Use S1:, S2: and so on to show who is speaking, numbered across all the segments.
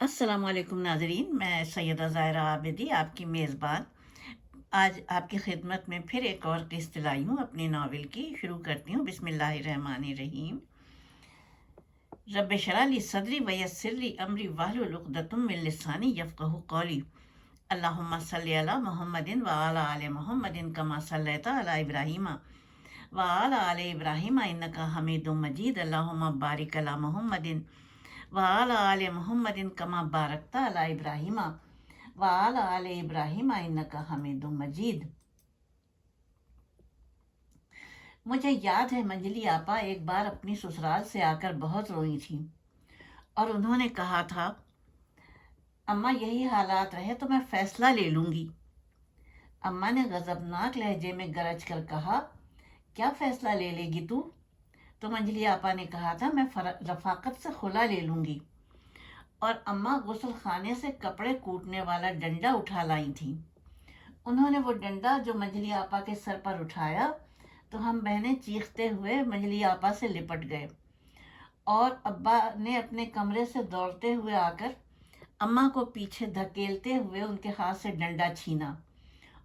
S1: السلام علیکم ناظرین، میں سیدہ ظاہرہ عابدی، آپ کی میزبان۔ آج آپ کی خدمت میں پھر ایک اور قسط لائی ہوں، اپنی ناول کی۔ شروع کرتی ہوں، بسم اللہ الرحمن الرحیم۔ رب شرالی صدری ویسری امری واہل العقدتم من لسانی یفقہ قولی۔ اللہم صلی علی محمد و علی آل محمد کما صلیت علی ابراہیم۔ و علی آل ابراہیم، انکا حمید مجید۔ اللہم بارک علی محمد وآل آل محمد کما بارکتا علی ابراہیم وآل آل ابراہیم انکا حمید مجید مجھے یاد ہے منجلی آپا ایک بار اپنی سسرال سے آ کر بہت روئی تھی اور انہوں نے کہا تھا، اماں، یہی حالات رہے تو میں فیصلہ لے لوں گی. اماں نے غضبناک لہجے میں گرج کر کہا، کیا فیصلہ لے لے گی تو؟ تو منجلی آپا نے کہا تھا، میں رفاقت سے خلا لے لوں گی۔ اور اماں غسل خانے سے کپڑے کوٹنے والا ڈنڈا اٹھا لائی تھی انہوں نے وہ ڈنڈا جو منجلی آپا کے سر پر اٹھایا، تو ہم بہنیں چیختے ہوئے منجلی آپا سے لپٹ گئے۔ اور ابا نے اپنے کمرے سے دوڑتے ہوئے آ کر اماں کو پیچھے دھکیلتے ہوئے ان کے ہاتھ سے ڈنڈا چھینا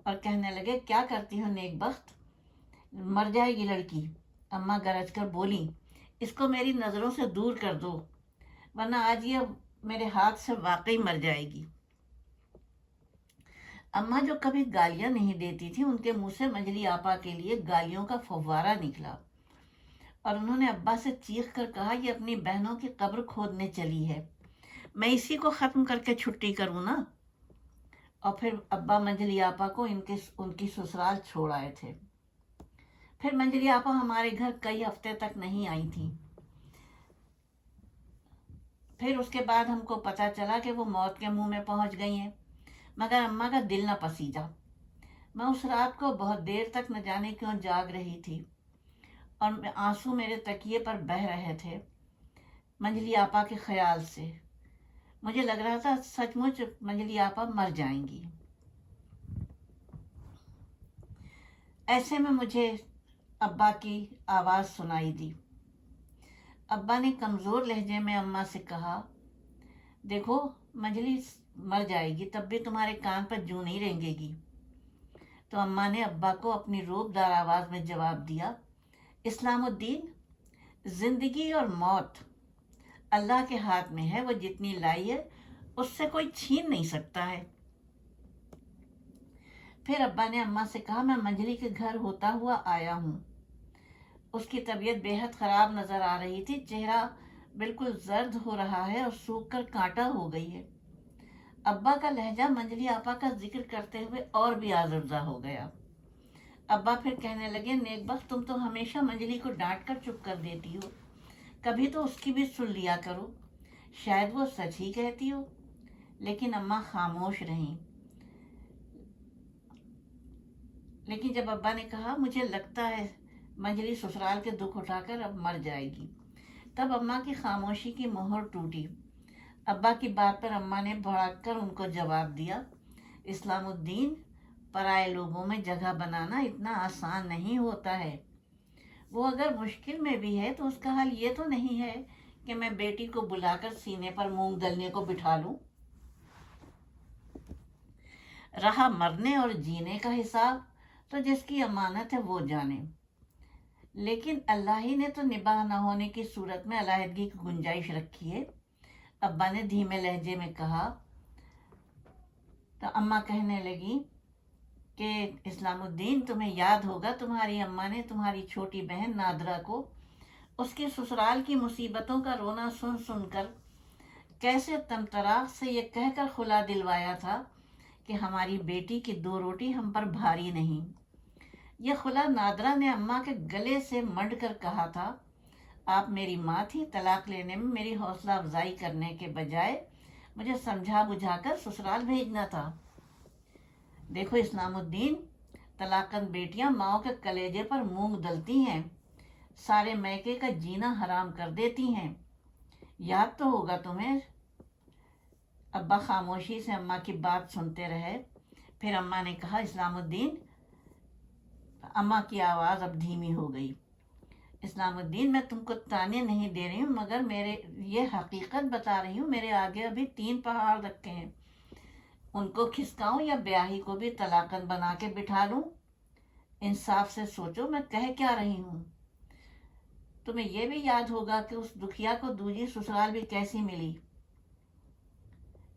S1: اور کہنے لگے، کیا کرتی ہوں نیک بخت؟ مر جائے گی لڑکی۔ اماں گرج کر بولی، اس کو میری نظروں سے دور کر دو، ورنہ آج یہ میرے ہاتھ سے واقعی مر جائے گی۔ اماں جو کبھی گالیاں نہیں دیتی تھی ان کے منہ سے منجلی آپا کے لیے گالیوں کا فوارہ نکلا۔ اور انہوں نے ابا سے چیخ کر کہا، یہ اپنی بہنوں کی قبر کھودنے چلی ہے۔ میں اسی کو ختم کر کے چھٹی کروں نا؟ اور پھر ابا منجلی آپا کو ان کے، ان کی سسرال چھوڑ آئے تھے۔ پھر منجلی آپا ہمارے گھر کئی ہفتے تک نہیں آئی تھیں پھر اس کے بعد ہم کو پتا چلا کہ وہ موت کے منہ میں پہنچ گئی ہیں۔ مگر اماں کا دل نہ پسیجا۔ میں اس رات کو بہت دیر تک نہ جانے کیوں جاگ رہی تھی اور آنسو میرے تکیے پر بہ رہے تھے۔ منجلی آپا کے خیال سے مجھے لگ رہا تھا سچ مچ منجلی آپا مر جائیں گی۔ ایسے میں مجھے ابا کی آواز سنائی دی۔ ابا نے کمزور لہجے میں اماں سے کہا، دیکھو منجلی مر جائے گی، تب بھی تمہارے کان پر جو نہیں رینگے گی۔ تو اماں نے ابا کو اپنی روپ دار آواز میں جواب دیا، اسلام الدین، زندگی اور موت، اللہ کے ہاتھ میں ہے، وہ جتنی لائی ہے، اس سے کوئی چھین نہیں سکتا ہے۔ پھر ابا نے اماں سے کہا، میں منجلی کے گھر ہوتا ہوا آیا ہوں۔ اس کی طبیعت بے حد خراب نظر آ رہی تھی۔ چہرہ بالکل زرد ہو رہا ہے اور سوکھ کر کانٹا ہو گئی ہے۔ ابا کا لہجہ منجلی آپا کا ذکر کرتے ہوئے اور بھی آزردہ ہو گیا۔ ابا پھر کہنے لگے، نیک بخت، تم تو ہمیشہ منجلی کو ڈانٹ کر چپ کر دیتی ہو۔ کبھی تو اس کی بھی سن لیا کرو۔ شاید وہ سچ ہی کہتی ہو۔ لیکن اماں خاموش رہیں۔ لیکن جب ابا نے کہا، مجھے لگتا ہے منجلی سسرال کے دکھ اٹھا کر اب مر جائے گی۔ تب اماں کی خاموشی کی مہر ٹوٹی۔ ابا کی بات پر اماں نے بھڑک کر ان کو جواب دیا، اسلام الدین، پرائے لوگوں میں جگہ بنانا اتنا آسان نہیں ہوتا ہے۔ وہ اگر مشکل میں بھی ہے تو اس کا حل یہ تو نہیں ہے کہ میں بیٹی کو بلا کر سینے پر مونگ دلنے کو بٹھا لوں۔ رہا مرنے اور جینے کا حساب، تو جس کی امانت ہے وہ جانے۔ لیکن اللہ ہی نے تو نباہ نہ ہونے کی صورت میں علیحدگی کی گنجائش رکھی ہے۔ ابا نے دھیمے لہجے میں کہا، تو اماں کہنے لگی کہ اسلام الدین، تمہیں یاد ہوگا، تمہاری اماں نے تمہاری چھوٹی بہن نادرا کو اس کی سسرال کی مصیبتوں کا رونا سن سن کر کیسے تمتراغ سے یہ کہہ کر خلا دلوایا تھا کہ ہماری بیٹی کی دو روٹی ہم پر بھاری نہیں۔ یہ خلا نادرا نے اماں کے گلے سے منڈ کر کہا تھا، آپ میری ماں تھی، طلاق لینے میں میری حوصلہ افزائی کرنے کے بجائے مجھے سمجھا بجھا کر سسرال بھیجنا تھا۔ دیکھو اسلام الدین طلاقن بیٹیاں ماؤں کے کلیجے پر مونگ دلتی ہیں، سارے میکے کا جینا حرام کر دیتی ہیں۔ یاد تو ہوگا تمہیں، ابا خاموشی سے اماں کی بات سنتے رہے، پھر اماں نے کہا، اسلام الدین اماں کی آواز اب دھیمی ہو گئی۔ اسلام الدین، میں تم کو تانے نہیں دے رہی ہوں، مگر میرے یہ حقیقت بتا رہی ہوں، میرے آگے ابھی تین پہاڑ رکھے ہیں۔ ان کو کھسکاؤں یا بیاہی کو بھی طلاقن بنا کے بٹھا لوں؟ انصاف سے سوچو، میں کہہ کیا رہی ہوں۔ تمہیں یہ بھی یاد ہوگا کہ اس دکھیا کو دوجی سسرال بھی کیسی ملی۔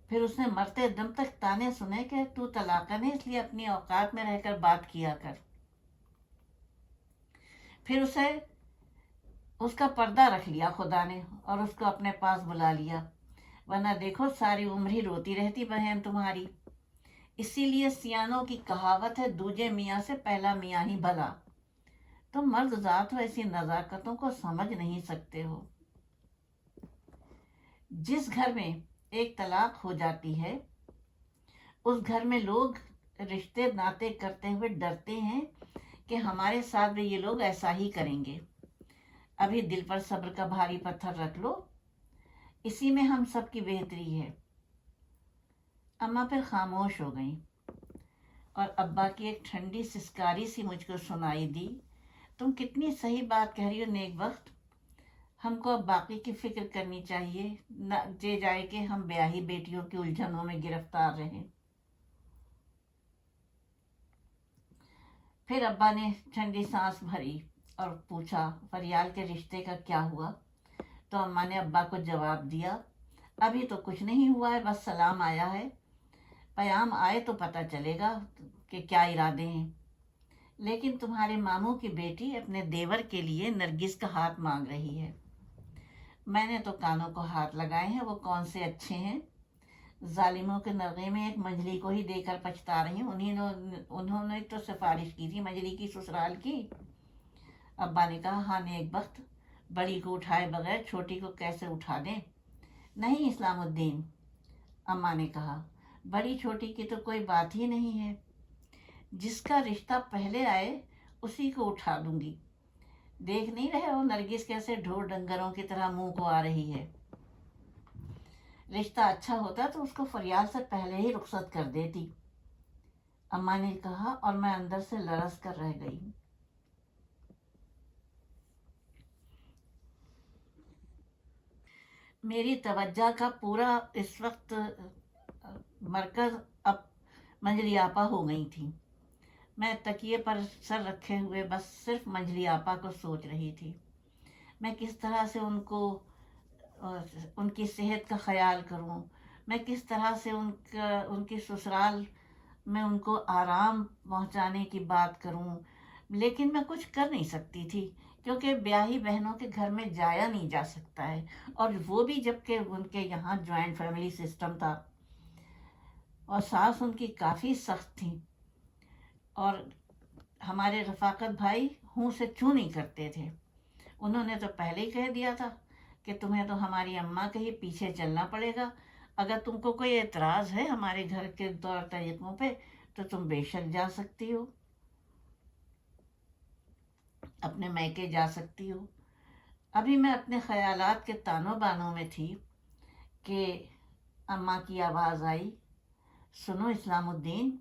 S1: پھر اس نے مرتے دم تک تانے سنے کہ تو طلاقن ہے، اس لیے اپنی اوقات میں رہ کر بات کیا کر۔ پھر اسے، اس کا پردہ رکھ لیا، خدا نے، اور اس کو اپنے پاس بلا لیا۔ ورنہ دیکھو، ساری عمر ہی روتی رہتی بہن تمہاری۔ اسی لیے سیانوں کی کہاوت ہے، دوجے میاں سے پہلا میاں ہی بھلا۔ تم مرد ذات ہو، ایسی نزاکتوں کو سمجھ نہیں سکتے ہو۔ جس گھر میں ایک طلاق ہو جاتی ہے، اس گھر میں لوگ رشتے ناطے کرتے ہوئے ڈرتے ہیں۔ کہ ہمارے ساتھ بھی یہ لوگ ایسا ہی کریں گے۔ ابھی دل پر صبر کا بھاری پتھر رکھ لو۔ اسی میں ہم سب کی بہتری ہے۔ اماں پھر خاموش ہو گئیں۔ اور ابا کی ایک ٹھنڈی سسکاری سی مجھ کو سنائی دی۔ تم کتنی صحیح بات کہہ رہی ہو نیک وقت۔ ہم کو اب باقی کی فکر کرنی چاہیے۔ نہ جے جائے کہ ہم بیاہی بیٹیوں کی الجھنوں میں گرفتار رہیں۔ پھر ابا نے ٹھنڈی سانس بھری اور پوچھا، فریال کے رشتے کا کیا ہوا؟ تو اماں نے ابا کو جواب دیا، ابھی تو کچھ نہیں ہوا ہے، بس سلام آیا ہے۔ پیام آئے تو پتہ چلے گا کہ کیا ارادے ہیں۔ لیکن تمہارے ماموں کی بیٹی اپنے دیور کے لیے نرگس کا ہاتھ مانگ رہی ہے۔ میں نے تو کانوں کو ہاتھ لگائے ہیں، وہ کون سے اچھے ہیں؟ ظالموں کے نرغے میں ایک منجلی کو ہی دے کر پچھتا رہی ہوں۔ انہیں انہوں نے تو سفارش کی تھی منجلی کی، سسرال کی۔ ابا نے کہا ہاں نیک بخت، بڑی کو اٹھائے بغیر چھوٹی کو کیسے اٹھا دیں؟ نہیں اسلام الدین، اماں نے کہا، بڑی چھوٹی کی تو کوئی بات ہی نہیں ہے۔ جس کا رشتہ پہلے آئے، اسی کو اٹھا دوں گی۔ دیکھ نہیں رہے ہو نرگس کیسے ڈھور ڈنگروں کی طرح منہ کو آ رہی ہے۔ رشتہ اچھا ہوتا تو اس کو فریال سے پہلے ہی رخصت کر دیتی۔ اماں نے کہا، اور میں اندر سے لرس کر رہ گئی۔ میری توجہ کا پورا اس وقت، مرکز اب منجلی آپا ہو گئی تھی۔ میں تکیے پر سر رکھے ہوئے بس صرف منجلی آپا کو سوچ رہی تھی۔ میں کس طرح سے ان کو ان کی صحت کا خیال کروں۔ میں کس طرح سے ان کا، ان کی سسرال میں ان کو آرام پہنچانے کی بات کروں؟ لیکن میں کچھ کر نہیں سکتی تھی، کیونکہ بیاہی بہنوں کے گھر میں جایا نہیں جا سکتا ہے، اور وہ بھی جبکہ ان کے یہاں جوائنٹ فیملی سسٹم تھا۔ اور ساس ان کی کافی سخت تھیں اور ہمارے رفاقت بھائی ہوں سے چوں نہیں کرتے تھے؟ انہوں نے تو پہلے ہی کہہ دیا تھا۔ کہ تمہیں تو ہماری اماں کے ہی پیچھے چلنا پڑے گا۔ اگر تم کو کوئی اعتراض ہے ہمارے گھر کے طور طریقوں پہ، تو تم بے شک جا سکتی ہو۔ اپنے میکے جا سکتی ہو۔ ابھی میں اپنے خیالات کے تانوں بانوں میں تھی کہ اماں کی آواز آئی، سنو اسلام الدین،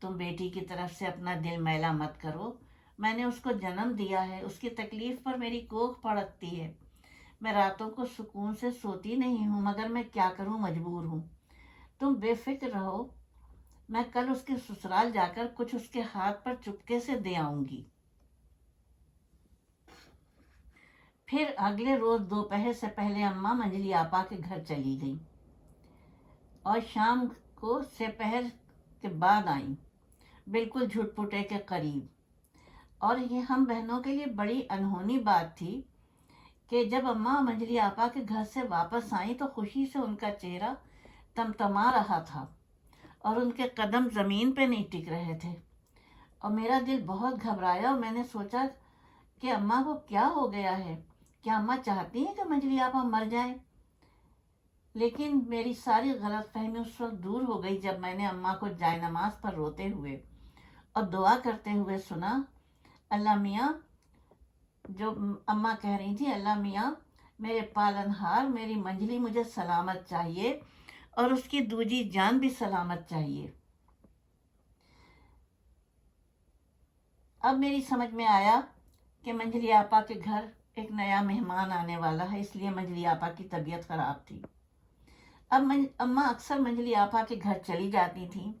S1: تم بیٹی کی طرف سے اپنا دل میلا مت کرو۔ میں نے اس کو جنم دیا ہے، اس کی تکلیف پر میری کوکھ پڑکتی ہے۔ میں راتوں کو سکون سے سوتی نہیں ہوں، مگر میں کیا کروں؟ مجبور ہوں۔ تم بے فکر رہو، میں کل اس کے سسرال جا کر کچھ اس کے ہاتھ پر چپکے سے دے آؤں گی۔ پھر اگلے روز دوپہر سے پہلے اماں منجلی آپا کے گھر چلی گئی اور شام کو سپہر کے بعد آئیں، بالکل جھٹ پٹے کے قریب۔ اور یہ ہم بہنوں کے لیے بڑی انہونی بات تھی۔ کہ جب اماں منجلی آپا کے گھر سے واپس آئیں تو خوشی سے ان کا چہرہ تمتما رہا تھا اور ان کے قدم زمین پہ نہیں ٹک رہے تھے۔ اور میرا دل بہت گھبرایا اور میں نے سوچا کہ اماں کو کیا ہو گیا ہے؟ کیا اماں چاہتی ہیں کہ منجلی آپا مر جائیں؟ لیکن میری ساری غلط فہمی اس وقت دور ہو گئی جب میں نے اماں کو جائے نماز پر روتے ہوئے اور دعا کرتے ہوئے سنا، اللہ میاں جو اماں کہہ رہی تھی اللہ میاں، میرے پالن ہار، میری منجلی مجھے سلامت چاہیے اور اس کی دوجی جان بھی سلامت چاہیے۔ اب میری سمجھ میں آیا کہ منجلی آپا کے گھر ایک نیا مہمان آنے والا ہے، اس لیے منجلی آپا کی طبیعت خراب تھی۔ اب من- اماں اکثر منجلی آپا کے گھر چلی جاتی تھیں۔